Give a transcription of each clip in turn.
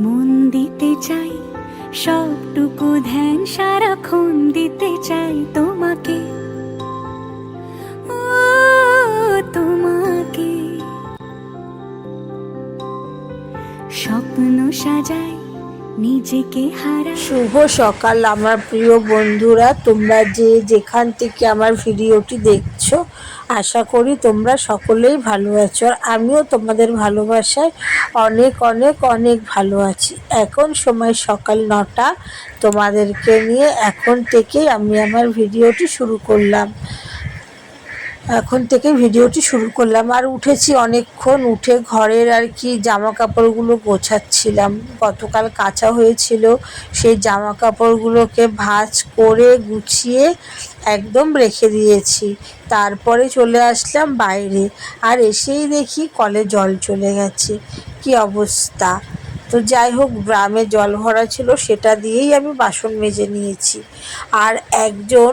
মন দিতে চাই সবটুকু ধ্যান সারাক্ষণ দিতে চাই তোমাকে। তোমাকে। স্বপ্ন সাজাই নিজেকে হারা। শুভ সকাল, আমার প্রিয় বন্ধুরা। তোমরা যে যেখান থেকে আমার ভিডিওটি দেখছ, আশা করি তোমরা সকলেই ভালো আছো। আর আমিও তোমাদের ভালোবাসায় অনেক অনেক অনেক ভালো আছি। এখন সময় সকাল নটা। তোমাদেরকে নিয়ে এখন থেকেই আমি আমার ভিডিওটি শুরু করলাম। এখন থেকে ভিডিওটি শুরু করলাম। আর উঠেছি অনেকক্ষণ উঠে ঘরের আর কি জামা কাপড়গুলো গোছাচ্ছিলাম। গতকাল কাঁচা হয়েছিল, সেই জামা কাপড়গুলোকে ভাঁজ করে গুছিয়ে একদম রেখে দিয়েছি। তারপরে চলে আসলাম বাইরে। আর এসেই দেখি কলে জল চলে গেছে। কি অবস্থা? তো যাই হোক, গ্রামে জল ভরা ছিল, সেটা দিয়েই আমি বাসন মেজে নিয়েছি। আর একজন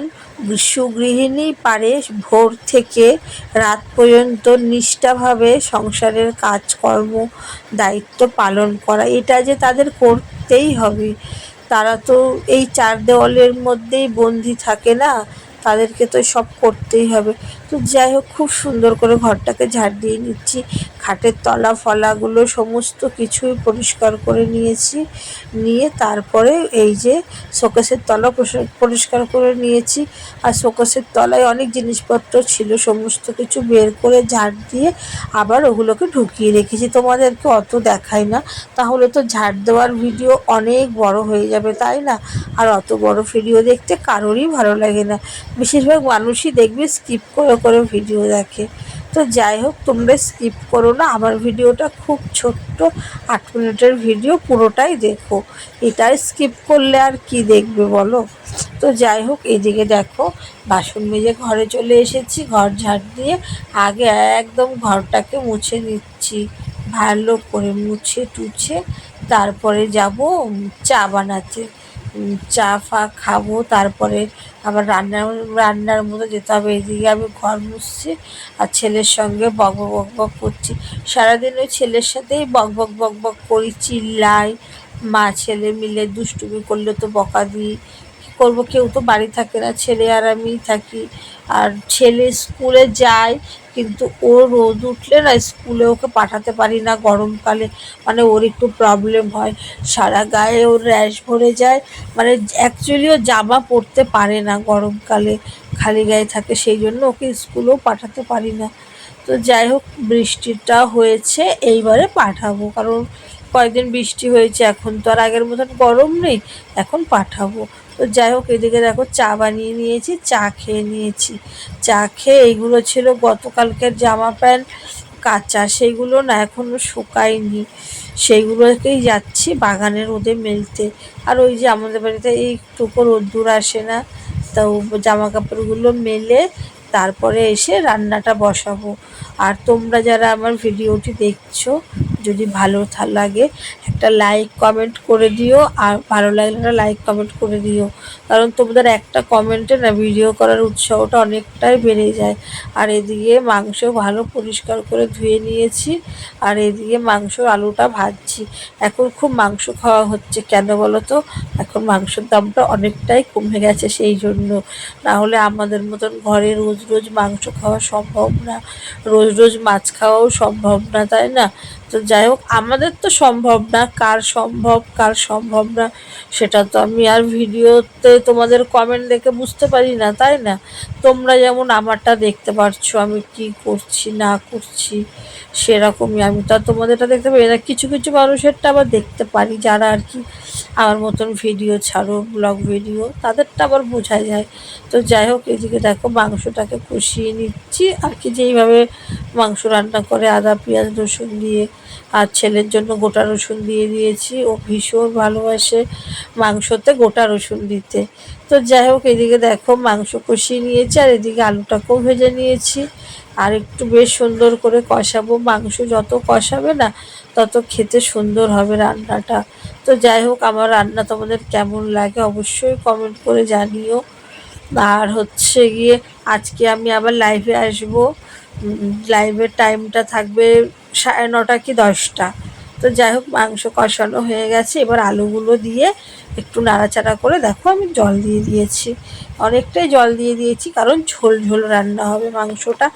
সুগৃহিণী পারে ভোর থেকে রাত পর্যন্ত নিষ্ঠাভাবে সংসারের কাজকর্ম, দায়িত্ব পালন করা। এটা যে তাদের করতেই হবে, তারা তো এই চার দেওয়ালের মধ্যেই বন্দি থাকে না? তাদেরকে তো সব করতেই হবে। তো যাই হোক, খুব সুন্দর করে ঘরটাকে ঝাড় দিয়ে নিচ্ছি। খাটের তলা, ফলাগুলো, সমস্ত কিছুই পরিষ্কার করে নিয়েছি। নিয়ে তারপরে এই যে শোকেসের তলা পরিষ্কার- করে নিয়েছি। আর শোকেসের তলায় অনেক জিনিসপত্র ছিল, সমস্ত কিছু বের করে ঝাড় দিয়ে আবার ওগুলোকে ঢুকিয়ে রেখেছি। তোমাদেরকে অত দেখাই না, তাহলে তো ঝাড় দেওয়ার ভিডিও অনেক বড় হয়ে যাবে, তাই না? আর অত বড় ভিডিও দেখতে কারোরই ভালো লাগে না। বেশিরভাগ মানুষই দেখবে স্কিপ করে করে ভিডিও দেখে। তো যাই হোক, তোমরা স্কিপ করো না, আমার ভিডিওটা খুব ছোট্ট, আট মিনিটের ভিডিও পুরোটাই দেখো। এটাই স্কিপ করলে আর কি দেখবে বলো? তো যাই হোক, এদিকে দেখো, বাসন মেজে ঘরে চলে এসেছি, ঘর ঝাড় দিয়ে আগে একদম ঘরটাকে মুছে নিচ্ছি। ভালো করে মুছে টুছে তারপরে যাব চা বানাতে। চা ফা খাব, তারপরে আবার রান্নার রান্নার মতো যেতে হবে। এদিকে আমি ঘর মুছছি আর ছেলের সঙ্গে বক বক বক করছি। সারাদিন ওই ছেলের সাথেই বক বক বক বক করি, চিল্লাই। মা, ছেলে মিলে দুষ্টুমি করলে তো বকা দিই। করব? কেউ তো বাড়ি থাকে না, ছেলে আর আমিই থাকি। আর ছেলে স্কুলে যায় কিন্তু ও রোদ উঠলে না স্কুলে ওকে পাঠাতে পারি না। গরমকালে মানে ওর একটু প্রবলেম হয়। সারা গায়ে ওর র্যাশ ভরে যায়। মানে অ্যাকচুয়ালি ও জামা পরতে পারে না গরমকালে। খালি গায়ে থাকে সেই জন্য ওকে স্কুলেও পাঠাতে পারি না। তো যাই হোক, বৃষ্টিটা হয়েছে, এইবারে পাঠাবো। কারণ কয়েকদিন বৃষ্টি হয়েছে, এখন তো আর আগের মতন গরম নেই, এখন পাঠাবো। তো যাই হোক, এদিকে দেখো চা বানিয়ে নিয়েছি, চা খেয়ে নিয়েছি। চা খেয়ে এইগুলো ছিল গতকালকের জামা প্যান্ট, কাঁচা সেইগুলো না এখনও শুকায়নি। সেইগুলোকেই যাচ্ছি বাগানের রোদে মেলতে। আর ওই যে আমাদের বাড়িতে এইটুকু রোদ্দুর আসে না, তো জামা কাপড়গুলো মেলে তারপরে এসে রান্নাটা বসাবো। আর তোমরা যারা আমার ভিডিওটি দেখছ যদি ভালো লাগে, একটা লাইক কমেন্ট করে দিও, আর ভালো লাগলে একটা লাইক কমেন্ট করে দিও। কারণ তোমাদের একটা কমেন্টে না ভিডিও করার উৎসাহটা অনেকটাই বেড়ে যায়। আর এদিকে মাংস ভালো পরিষ্কার করে ধুয়ে নিয়েছি, আর এদিকে মাংস আলুটা ভাজছি। এখন খুব মাংস খাওয়া হচ্ছে কেন বলো তো এখন মাংসের দামটা অনেকটাই কমে গেছে সেই জন্য। না হলে আমাদের মতন ঘরে রোজ রোজ মাংস খাওয়া সম্ভব না। রোজ রোজ মাছ খাওয়াও সম্ভব না, তাই না? তো যাই হোক, আমাদের তো সম্ভব না। কার সম্ভব কার সম্ভব না, সেটা তো আমি আর ভিডিওতে তোমাদের কমেন্ট দেখে বুঝতে পারি না, তাই না? তোমরা যেমন আমারটা দেখতে পারছ, আমি কি করছি, না করছি, সেরকমই আমি তো আর তোমাদেরটা দেখতে পারি না। কিছু কিছু মানুষেরটা আবার দেখতে পারি, যারা আর কি আমার মতন ভিডিও ছাড়ো ব্লগ ভিডিও তাদেরটা আবার বোঝা যায়। তো যাই হোক, এদিকে দেখো, মাংসটাকে কষিয়ে নিচ্ছি। আর কি যেইভাবে মাংস রান্না করে, আদা, পেঁয়াজ, রসুন দিয়ে আর ছেলের জন্য গোটা রসুন দিয়ে দিয়েছি। ও ভীষণ ভালোবাসে মাংসতে গোটা রসুন দিতে। তো যাই হোক, এদিকে দেখো মাংস কষিয়ে নিয়েছি আর এদিকে আলুটাকেও ভেজে নিয়েছি। আর একটু বেশ সুন্দর করে কষাবো। মাংস যত কষাবে না, তত খেতে সুন্দর হবে রান্নাটা। তো যাই হোক, আমার রান্না তোমাদের কেমন লাগে অবশ্যই কমেন্ট করে জানিও। আর হচ্ছে গিয়ে আজকে আমি আবার লাইভে আসব। লাইভের টাইমটা থাকবে সাড়ে নটা কি দশটা। তো যাই হোক, মাংস কষানো হয়ে গেছে। এবার আলুগুলো দিয়ে একটু নাড়াচাড়া করে দেখো আমি জল দিয়ে দিয়েছি। অনেকটাই জল দিয়ে দিয়েছি, কারণ ঝোল ঝোল রান্না হবে, মাংসটা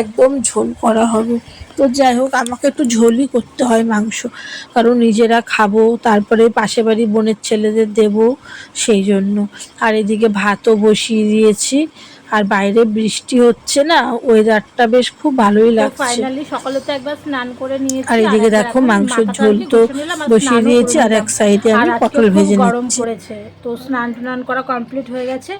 একদম ঝোল করা হবে। তো যাই হোক, আমাকে একটু ঝোলই করতে হয় মাংস, কারণ নিজেরা খাব, তারপরে পাশে বাড়ি বোনের ছেলেদের দেব সেই জন্য। আর এদিকে ভাতও বসিয়ে দিয়েছি। আর বাইরে বৃষ্টি হচ্ছে না ওয়েদারটা বেশ খুব ভালোই লাগছে। ফাইনালি সকালে তো একবার স্নান করে নিয়েছি আর এদিকে দেখো মাংসের ঝোল তো বসিয়ে দিয়েছি আর এক সাইডে আমি পটল ভেজে গরম পড়েছে তো স্নান টান করা কমপ্লিট হয়ে গেছে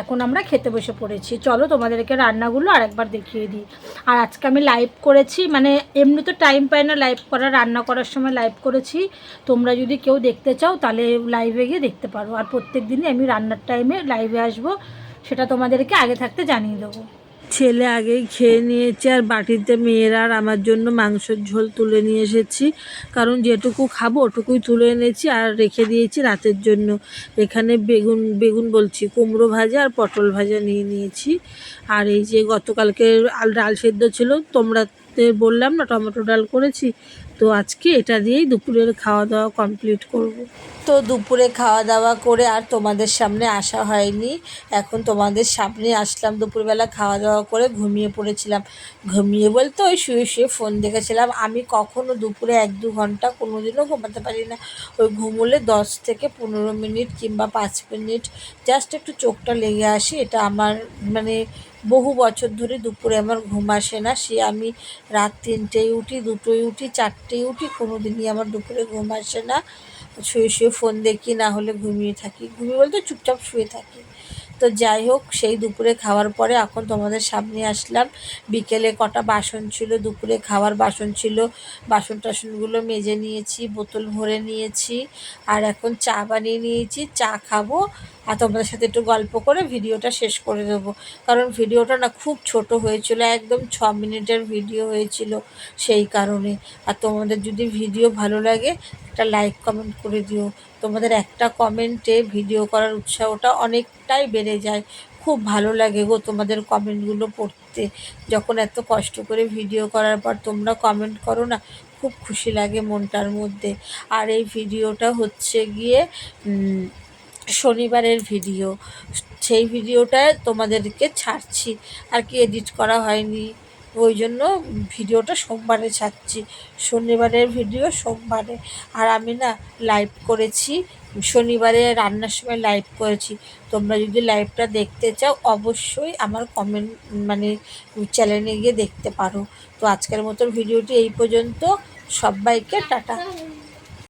এখন আমরা খেতে বসে পড়েছি। চলো তোমাদেরকে রান্নাগুলো আর একবার দেখিয়ে দিই। আর আজকে আমি লাইভ করেছি মানে এমনি তো টাইম পাই না লাইভ করা রান্না করার সময় লাইভ করেছি। তোমরা যদি কেউ দেখতে চাও তাহলে লাইভে গিয়ে দেখতে পারো। আর প্রত্যেক দিনই আমি রান্নার টাইমে লাইভে আসব। সেটা তোমাদেরকে আগে থাকতে জানিয়ে দেবো। ছেলে আগেই খেয়ে নিয়েছে, আর বাটিতে মেয়েরা আর আমার জন্য মাংসের ঝোল তুলে নিয়ে এসেছি। কারণ যেটুকু খাব ওটুকুই তুলে এনেছি আর রেখে দিয়েছি রাতের জন্য। এখানে বেগুন বেগুন বলছি, কুমড়ো ভাজা আর পটল ভাজা নিয়ে নিয়েছি। আর এই যে গতকালকে ডাল সেদ্ধ ছিল তোমরা বললাম না, টমেটো ডাল করেছি? তো আজকে এটা দিয়েই দুপুরের খাওয়া দাওয়া কমপ্লিট করব। তো দুপুরে খাওয়া দাওয়া করে আর তোমাদের সামনে আসা হয়নি। এখন তোমাদের সামনে আসলাম, দুপুরবেলা খাওয়া দাওয়া করে ঘুমিয়ে পড়েছিলাম। ঘুমিয়ে বলতে ওই শুয়ে শুয়ে ফোন দেখেছিলাম। আমি কখনো দুপুরে এক দু ঘণ্টা কোনো দিনও ঘুমাতে পারি না। ওই ঘুমোলে দশ থেকে পনেরো মিনিট কিংবা পাঁচ মিনিট জাস্ট একটু চোখটা লেগে আসে। এটা আমার মানে বহু বছর ধরে দুপুরে আমার ঘুম আসে না। সে আমি রাত তিনটেই উঠি দুটোই উঠি চারটেই উঠি কোনো দিনই আমার দুপুরে ঘুম আসে না। শুয়ে শুয়ে ফোন দেখি, না হলে ঘুমিয়ে থাকি। ঘুমিয়ে বলতে চুপচাপ শুয়ে থাকি। তো যাই হোক, সেই দুপুরে খাওয়ার পরে এখন তোমাদের সামনে আসলাম। বিকেলে কটা বাসন ছিল, দুপুরে খাওয়ার বাসন ছিল। বাসন টাসনগুলো মেজে নিয়েছি, বোতল ভরে নিয়েছি আর এখন চা বানিয়ে নিয়েছি। চা খাব আর তোমাদের সাথে একটু গল্প করে ভিডিওটা শেষ করে দেবো। কারণ ভিডিওটা না খুব ছোট হয়েছিল, একদম ছ মিনিটের ভিডিও হয়েছিল সেই কারণে। আর তোমাদের যদি ভিডিও ভালো লাগে, একটা লাইক কমেন্ট করে দিও। তোমাদের একটা কমেন্টে ভিডিও করার উৎসাহটা অনেকটাই বেড়ে যায়। খুব ভালো লাগে গো তোমাদের কমেন্টগুলো পড়তে। যখন এত কষ্ট করে ভিডিও করার পর তোমরা কমেন্ট করো না, খুব খুশি লাগে মনটার মধ্যে। আর এই ভিডিওটা হচ্ছে গিয়ে শনিবারের ভিডিও সেই ভিডিওটা তোমাদেরকে ছাড়ছি। আর কি এডিট করা হয়নি। ওই জন্য ভিডিওটা সোমবারে ছাড়ছি। শনিবারের ভিডিও সোমবারে। আর আমি না লাইভ করেছি, শনিবারে রান্নার সময় লাইভ করেছি। তোমরা যদি লাইভটা দেখতে চাও, অবশ্যই আমার কমেন্ট মানে চ্যানেলে গিয়ে দেখতে পারো। তো আজকের মতন ভিডিওটি এই পর্যন্ত। সবাইকে টাটা।